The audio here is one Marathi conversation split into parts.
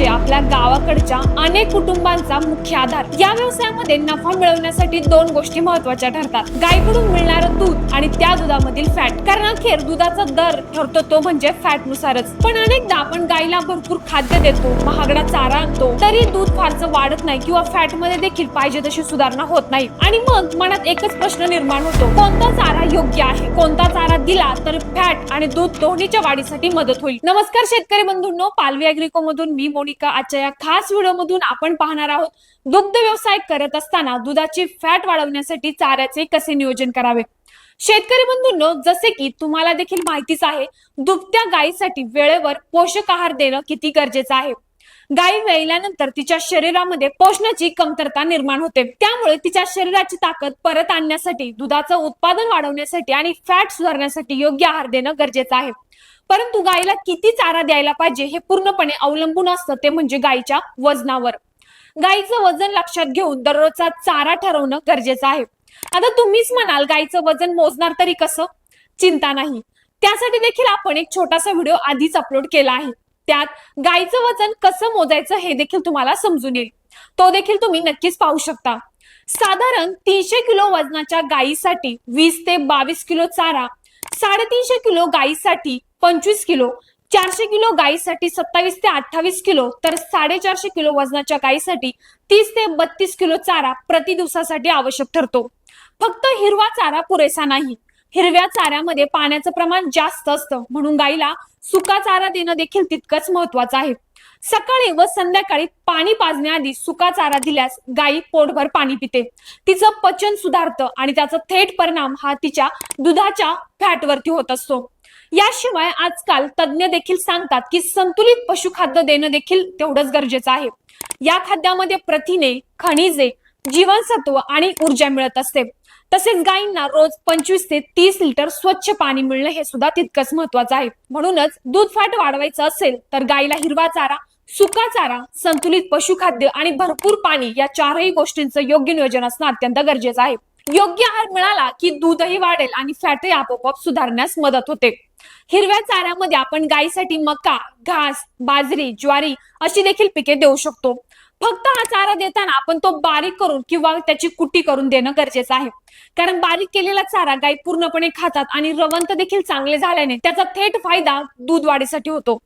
म्हणजे आपल्या गावाकडच्या अनेक कुटुंबांचा मुख्य आधार. या व्यवसायामध्ये नफा मिळवण्यासाठी दोन गोष्टी महत्त्वाच्या ठरतात. गायकडून मिळणारं दूध आणि त्या दुधामधील फॅट. कारण अखेर दुधाचा दर ठरतो तो म्हणजे फॅट नुसारच पण अनेकदा आपण गायीला भरपूर खाद्य देतो महागडा चारा आणतो तरी दूध फारसं वाढत नाही किंवा फॅटमध्ये देखील पाहिजे तशी सुधारणा होत नाही. आणि मग मनात एकच प्रश्न निर्माण होतो. कोणता चारा योग्य आहे? कोणता चारा दिला तर फॅट आणि दूध दोन्हीच्या वाढीसाठी मदत होईल. नमस्कार शेतकरी बंधूंनो पालवी अॅग्रिको मधून मी मोनिका आजच्या या खास व्हिडिओमधून आपण पाहणार आहोत दुग्ध व्यवसाय करत असताना दुधाची फॅट वाढवण्यासाठी चाऱ्याचे कसे नियोजन करावे? शेतकरी बंधूंनो जसे की तुम्हाला देखील माहितीच आहे दुभत्या गायीसाठी वेळेवर पोषक आहार देणं किती गरजेचं आहे? गायी वेळल्यानंतर तिच्या शरीरामध्ये पोषणाची कमतरता निर्माण होते. त्यामुळे तिच्या शरीराची ताकद परत आणण्यासाठी दुधाचं उत्पादन वाढवण्यासाठी आणि फॅट सुधारण्यासाठी योग्य आहार देणं गरजेचं आहे. परंतु गायीला किती चारा द्यायला पाहिजे हे पूर्णपणे अवलंबून असतं ते म्हणजे गायीच्या वजनावर. गायीचं वजन लक्षात घेऊन दररोजचा चारा ठरवणं गरजेचं आहे. आता तुम्हीच म्हणाल गायीचं वजन मोजणार तरी कसं? चिंता नाही. त्यासाठी देखील आपण एक छोटासा व्हिडिओ आधीच अपलोड केला आहे. त्यात गायीचं वजन कसं मोजायचं हे देखील तुम्हाला समजून येईल. तो देखील तुम्ही नक्कीच पाहू शकता. साधारण तीनशे किलो वजनाच्या गायीसाठी वीस ते बावीस किलो चारा साडेतीनशे किलो गायीसाठी पंचवीस किलो चारशे किलो गायीसाठी सत्तावीस ते अठ्ठावीस किलो तर साडेचारशे किलो वजनाच्या गायीसाठी तीस ते बत्तीस किलो चारा प्रति दिवसासाठी आवश्यक ठरतो. फक्त हिरवा चारा पुरेसा नाही. हिरव्या चाऱ्यामध्ये पाण्याचं प्रमाण जास्त असतं. म्हणून गायीला सुका चारा देणं देखील तितकंच महत्वाचं आहे. सकाळी व संध्याकाळी पाणी पाजण्याआधी सुका चारा दिल्यास गायी पोटभर पाणी पिते. तिचं पचन सुधारतं आणि त्याचा थेट परिणाम हा तिच्या दुधाच्या फॅटवरती होत असतो. याशिवाय आजकाल तज्ज्ञ देखील सांगतात की संतुलित पशुखाद्य देणं देखील तेवढंच गरजेचं आहे. या खाद्यामध्ये प्रथिने खनिजे जीवनसत्व आणि ऊर्जा मिळत असते. तसेच गायींना रोज पंचवीस ते तीस लिटर स्वच्छ पाणी मिळणं हे सुद्धा तितकंच महत्वाचं आहे. म्हणूनच दूध फॅट वाढवायचं असेल तर गायीला हिरवा चारा सुका चारा संतुलित पशुखाद्य आणि भरपूर पाणी या चारही गोष्टींचं योग्य नियोजन असणं अत्यंत गरजेचं आहे. योग्य आहार मिळाला की दूधही वाढेल आणि फॅटही आपोआप सुधारण्यास मदत होते. हिरव्या चाऱ्यामध्ये आपण गायीसाठी मका घास बाजरी ज्वारी अशी देखील पिके देऊ शकतो. फक्त हा चारा देताना आपण तो बारीक करून किंवा त्याची कुटी करून देणं गरजेचं आहे. कारण बारीक केलेला चारा गाय पूर्णपणे खातात आणि रवंत देखील चांगले झाल्याने त्याचा थेट फायदा दूध वाढीसाठी होतो.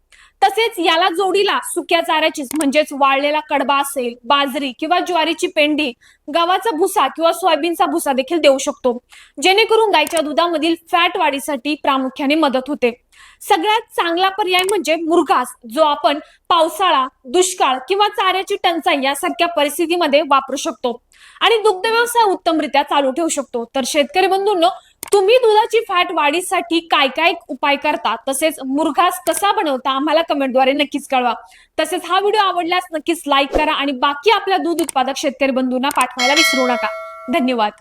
तसेच याला जोडीला सुक्या चाऱ्याचीच म्हणजेच वाळलेला कडबा असेल बाजरी किंवा ज्वारीची पेंडी गव्हाचा भुसा किंवा सोयाबीनचा भुसा देखील देऊ शकतो. जेणेकरून गायच्या दुधामधील फॅट वाढीसाठी प्रामुख्याने मदत होते. सगळ्यात चांगला पर्याय म्हणजे मुरघास जो आपण पावसाळा दुष्काळ किंवा चाऱ्याची टंचाई यासारख्या परिस्थितीमध्ये वापरू शकतो. आणि दुग्ध व्यवसाय उत्तमरित्या चालू ठेवू शकतो. तर शेतकरी बंधूंनो तुम्ही दुधाची फॅट वाढीसाठी काय काय उपाय करता? तसेच मुरघास कसा बनवता? आम्हाला कमेंटद्वारे नक्कीच कळवा. तसेच हा व्हिडिओ आवडल्यास नक्कीच लाईक करा आणि बाकी आपल्या दूध उत्पादक शेतकरी बंधूंना पाठवायला विसरू नका. धन्यवाद.